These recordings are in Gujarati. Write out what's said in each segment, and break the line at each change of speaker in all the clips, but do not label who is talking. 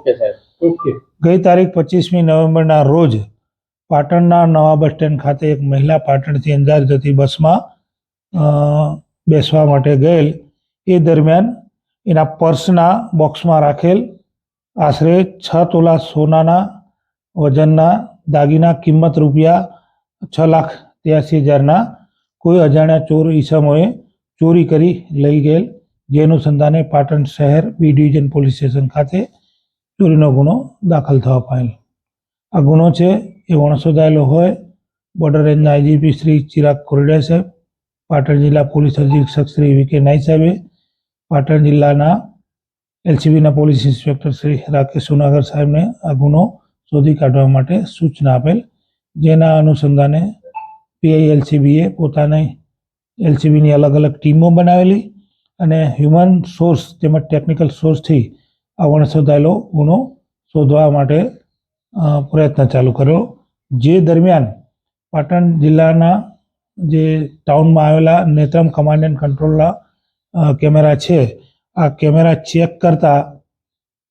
ઓકે સાહેબ. ઓકે.
ગઈ તારીખ પચીસમી નવેમ્બરના રોજ પાટણના નવા બસ સ્ટેન્ડ ખાતે એક મહિલા પાટણથી અંજાર જતી બસમાં બેસવા માટે ગયેલ. એ દરમિયાન એના પર્સના બોક્સમાં રાખેલ આશરે છ તોલા સોનાના વજનના દાગીના કિંમત રૂપિયા છ લાખ ત્યાસી હજારના કોઈ અજાણ્યા ચોર ઈસમોએ ચોરી કરી લઈ ગયેલ. જે અનુસંધાને પાટણ શહેર બી ડિવિઝન પોલીસ સ્ટેશન ખાતે ચોરીનો ગુનો દાખલ થવા પામેલ આ ગુનો છે એ વણસોધાયેલો હોય, બોર્ડર રેન્જના આઈજીપી શ્રી ચિરાગ કોરડિયા સાહેબ, પાટણ જિલ્લા પોલીસ અધિક્ષક શ્રી વી કે નાઈ સાહેબે, પાટણ જિલ્લાના એલસીબીના પોલીસ ઇન્સ્પેક્ટર શ્રી રાકેશ સોનાગર સાહેબને આ ગુનો શોધી કાઢવા માટે સૂચના આપેલ, જેના અનુસંધાને પીઆઈ એલસીબીએ પોતાની એલસીબીની અલગ અલગ ટીમો બનાવેલી અને હ્યુમન સોર્સ તેમજ ટેકનિકલ સોર્સથી આ વણસોદાયેલો ગુનો શોધવા માટે પ્રયત્ન ચાલુ કર્યો. જે દરમિયાન પાટણ જિલ્લાના જે ટાઉનમાં આવેલા નેત્રમ કમાન્ડ એન્ડ કંટ્રોલના કેમેરા છે, આ કેમેરા ચેક કરતા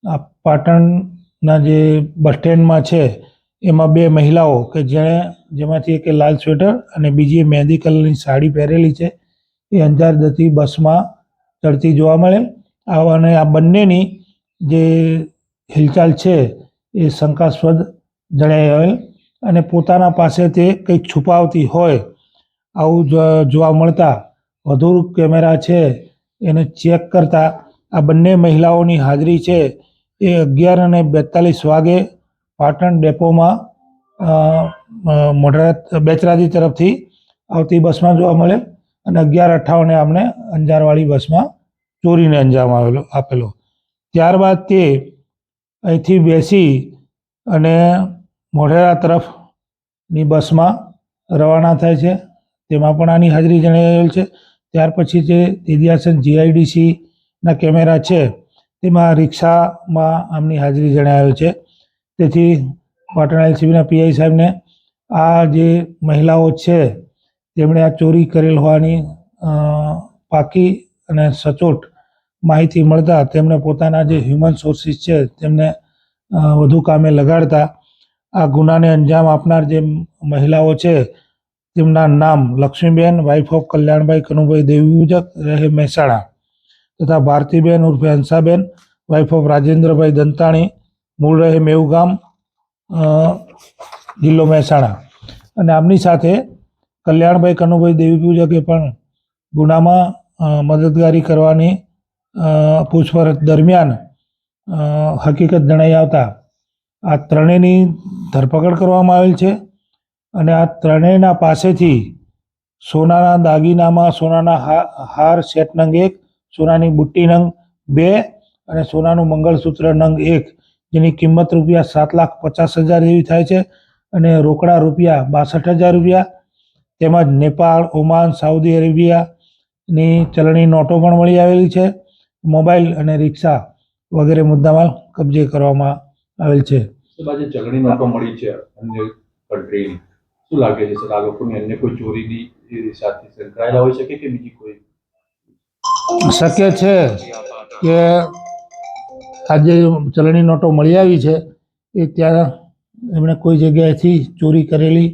આ પાટણના જે બસ સ્ટેન્ડમાં છે, એમાં બે મહિલાઓ કે જેણે, જેમાંથી એક લાલ સ્વેટર અને બીજી મહેંદી કલરની સાડી પહેરેલી છે, એ અંજાર જતી બસમાં ચડતી જોવા મળે આવા અને આ બંનેની જે હિલચાલ છે એ શંકાસ્પદ જણાઈ આવે અને પોતાના પાસે તે કંઈક છુપાવતી હોય આવું જોવા મળતા વધુ કેમેરા છે એને ચેક કરતા આ બંને મહિલાઓની હાજરી છે એ અગિયાર અને બેતાલીસ વાગે પાટણ ડેપોમાં અ, બેચરાજી તરફથી આવતી બસમાં જોવા મળે. અને અગિયાર અઠ્ઠાવને આમને અંજારવાળી બસમાં ચોરીને અંજામ આવેલો આપેલો. ત્યારબાદ તે અહીંથી બેસી અને મોઢેરા તરફની બસમાં રવાના થાય છે. તેમાં પણ આની હાજરી જણાવેલ છે. ત્યાર પછી જે દિદ્યાસન જીઆઈડીસીના કેમેરા છે, તેમાં રિક્ષામાં આમની હાજરી જણાવેલ છે. તેથી પાટણ એલસીબીના પીઆઈ સાહેબને આ જે મહિલાઓ છે, તેમણે આ ચોરી કરેલ હોવાની પાકી અને સચોટ માહિતી મળતા તેમણે પોતાના જે હ્યુમન સોર્સિસ છે તેમને વધુ કામે લગાડતા આ ગુનાને અંજામ આપનાર જે મહિલાઓ છે તેમના નામ લક્ષ્મીબેન વાઇફ ઓફ કલ્યાણભાઈ કનુભાઈ દેવીપૂજક રહે મહેસાણા તથા ભારતીબેન ઉર્ફે હંસાબેન વાઇફ ઓફ રાજેન્દ્રભાઈ દંતાણી મૂળ રહે મેવગામ અ, જિલ્લો મહેસાણા. અને આમની સાથે કલ્યાણભાઈ કનુભાઈ દેવીપૂજકે પણ ગુનામાં મદદગારી કરવાની પૂછપરછ દરમિયાન હકીકત જણાઈ આવતા આ ત્રણેયની ધરપકડ કરવામાં આવેલ છે અને આ ત્રણેયના પાસેથી સોનાના દાગીનામાં સોનાના હાર સેટ નંગ એક, સોનાની બુટ્ટી નંગ બે અને સોનાનું મંગળસૂત્ર નંગ એક, જેની કિંમત રૂપિયા સાત લાખ પચાસ હજાર જેવી થાય છે અને રોકડા રૂપિયા બાસઠ હજાર રૂપિયા. તેમજ નેપાળ, ઓમાન, સાઉદી અરેબિયાની ચલણી નોટો પણ મળી આવેલી છે. મોબાઈલ અને રિક્ષા વગેરે મુદ્દામાલ કબજે કરવામાં આવેલ છે.
આજે ચલણી નોટો મળી છે અન્ય કન્ટ્રીની શું લાગે છે સર આ લોકોની અન્ય કોઈ ચોરીની સાથે સંકળાયેલા હોઈ શકે કે બીજી કોઈ?
શક્ય છે કે આજે ચલણી નોટો મળી આવી છે એ ત્યાં એમણે કોઈ જગ્યાએથી ચોરી કરેલી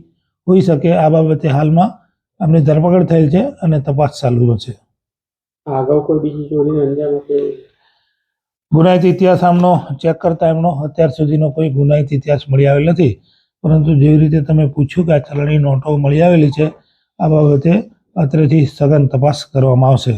હોઈ શકે. આ બાબતે હાલમાં આમની ધરપકડ થયેલ છે અને તપાસ ચાલુ છે.
અગાઉ કોઈ બીજી ચોરીને અંજામ આપ્યો
ગુનાહિત ઇતિહાસ આમનો ચેક કરતા એમનો અત્યાર સુધીનો કોઈ ગુનાહિત ઇતિહાસ મળી આવેલ નથી. પરંતુ જેવી રીતે તમે પૂછ્યું કે આ ચલણી નોટો મળી આવેલી છે, આ બાબતે અત્રેથી સઘન તપાસ કરવામાં આવશે.